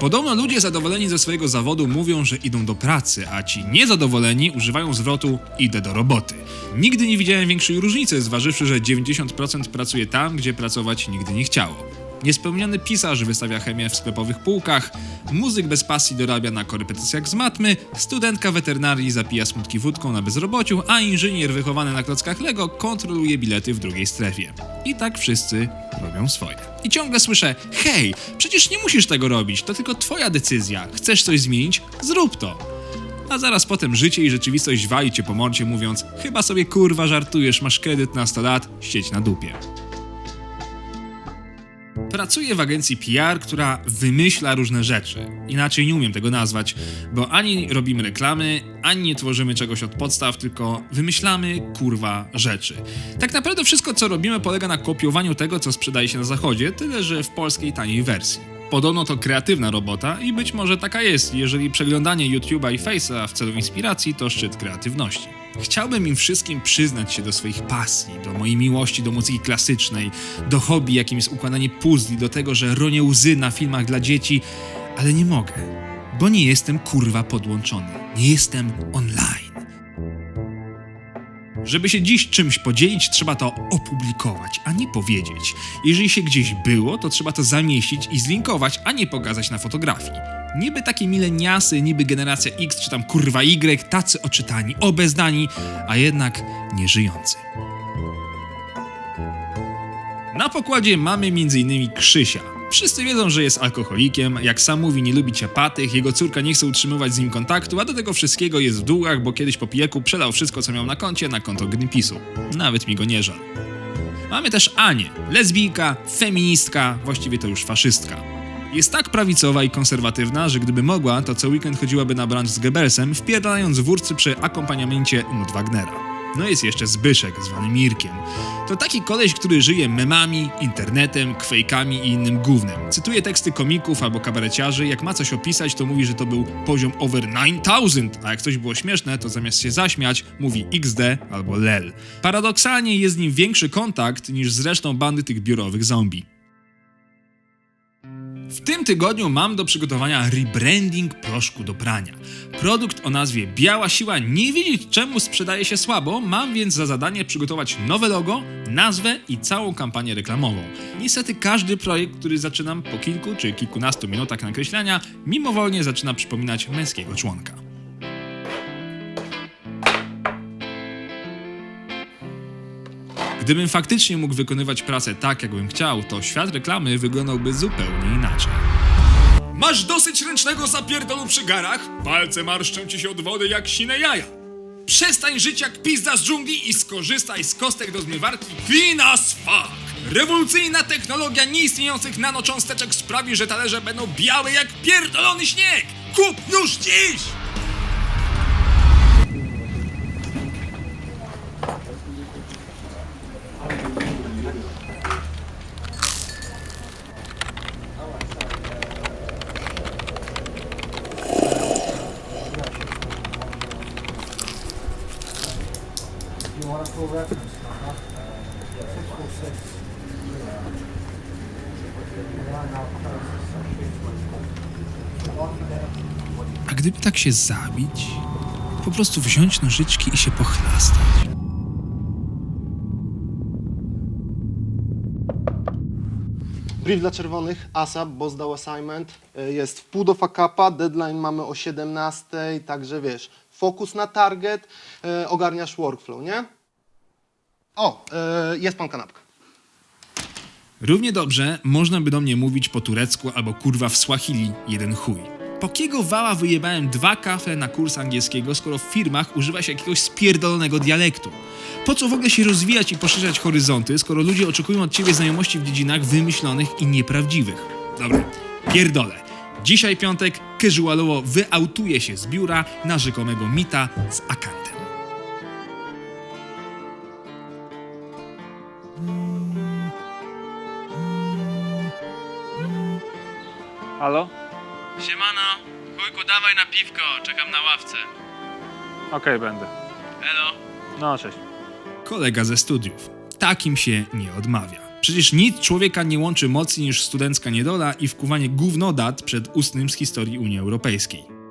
Podobno ludzie zadowoleni ze swojego zawodu mówią, że idą do pracy, a ci niezadowoleni używają zwrotu idę do roboty. Nigdy nie widziałem większej różnicy, zważywszy, że 90% pracuje tam, gdzie pracować nigdy nie chciało. Niespełniony pisarz wystawia chemię w sklepowych półkach, muzyk bez pasji dorabia na korepetycjach z matmy, studentka weterynarii zapija smutki wódką na bezrobociu, a inżynier wychowany na klockach Lego kontroluje bilety w drugiej strefie. I tak wszyscy robią swoje. I ciągle słyszę, hej, przecież nie musisz tego robić, to tylko twoja decyzja. Chcesz coś zmienić? Zrób to. A zaraz potem życie i rzeczywistość wali cię po morcie mówiąc, chyba sobie kurwa żartujesz, masz kredyt na 100 lat, siedź na dupie. Pracuję w agencji PR, która wymyśla różne rzeczy. Inaczej nie umiem tego nazwać, bo ani robimy reklamy, ani nie tworzymy czegoś od podstaw, tylko wymyślamy kurwa rzeczy. Tak naprawdę wszystko, co robimy, polega na kopiowaniu tego, co sprzedaje się na zachodzie, tyle że w polskiej taniej wersji. Podobno to kreatywna robota i być może taka jest, jeżeli przeglądanie YouTube'a i Face'a w celu inspiracji to szczyt kreatywności. Chciałbym im wszystkim przyznać się do swoich pasji, do mojej miłości do muzyki klasycznej, do hobby, jakim jest układanie puzli, do tego, że ronię łzy na filmach dla dzieci, ale nie mogę, bo nie jestem kurwa podłączony, nie jestem online. Żeby się dziś czymś podzielić, trzeba to opublikować, a nie powiedzieć. Jeżeli się gdzieś było, to trzeba to zamieścić i zlinkować, a nie pokazać na fotografii. Niby takie mileniasy, niby generacja X czy tam kurwa Y, tacy oczytani, obeznani, a jednak nieżyjący. Na pokładzie mamy m.in. Krzysia. Wszyscy wiedzą, że jest alkoholikiem, jak sam mówi nie lubi ciapatych, jego córka nie chce utrzymywać z nim kontaktu, a do tego wszystkiego jest w długach, bo kiedyś po pijeku przelał wszystko co miał na koncie na konto Greenpeace'u. Nawet mi go nie żal. Mamy też Anię, lesbijka, feministka, właściwie to już faszystka. Jest tak prawicowa i konserwatywna, że gdyby mogła, to co weekend chodziłaby na brunch z Goebbelsem, wpierdalając wórcy przy akompaniamencie nut Wagnera. No jest jeszcze Zbyszek, zwany Mirkiem. To taki koleś, który żyje memami, internetem, kwejkami i innym gównem. Cytuje teksty komików albo kabareciarzy, jak ma coś opisać, to mówi, że to był poziom over 9000, a jak coś było śmieszne, to zamiast się zaśmiać, mówi XD albo LEL. Paradoksalnie jest z nim większy kontakt niż z resztą bandy tych biurowych zombie. W tym tygodniu mam do przygotowania rebranding proszku do prania. Produkt o nazwie Biała Siła nie wiedzieć czemu sprzedaje się słabo, mam więc za zadanie przygotować nowe logo, nazwę i całą kampanię reklamową. Niestety każdy projekt, który zaczynam po kilku czy kilkunastu minutach nakreślania, mimowolnie zaczyna przypominać męskiego członka. Gdybym faktycznie mógł wykonywać pracę tak, jakbym chciał, to świat reklamy wyglądałby zupełnie inaczej. Masz dosyć ręcznego zapierdolu przy garach? Palce marszczą ci się od wody jak sine jaja. Przestań żyć jak pizda z dżungli i skorzystaj z kostek do zmywarki Clean fuck! Rewolucyjna technologia nieistniejących nanocząsteczek sprawi, że talerze będą białe jak pierdolony śnieg! Kup już dziś! A reference number? Six four six. Gdyby tak się zabić, po prostu wziąć nożyczki i się pochlastać. Brief dla czerwonych, ASAP, bo zdał assignment. Y, Jest w pół do fakapa, deadline mamy o 17, także wiesz, fokus na target, y, ogarniasz workflow, nie? O, y, jest pan kanapka. Równie dobrze można by do mnie mówić po turecku albo kurwa w Swahili jeden chuj. Po kiego wała wyjebałem dwa kafle na kurs angielskiego, skoro w firmach używa się jakiegoś spierdolonego dialektu? Po co w ogóle się rozwijać i poszerzać horyzonty, skoro ludzie oczekują od ciebie znajomości w dziedzinach wymyślonych i nieprawdziwych? Dobra, pierdolę. Dzisiaj piątek, casualowo wyautuje się z biura na rzekomego mita z akantem. Halo? Siemano, chujku dawaj na piwko, czekam na ławce. Okej, będę. Elo. No, cześć. Kolega ze studiów. Takim się nie odmawia. Przecież nic człowieka nie łączy mocniej niż studencka niedola i wkuwanie gównodat przed ustnym z historii Unii Europejskiej.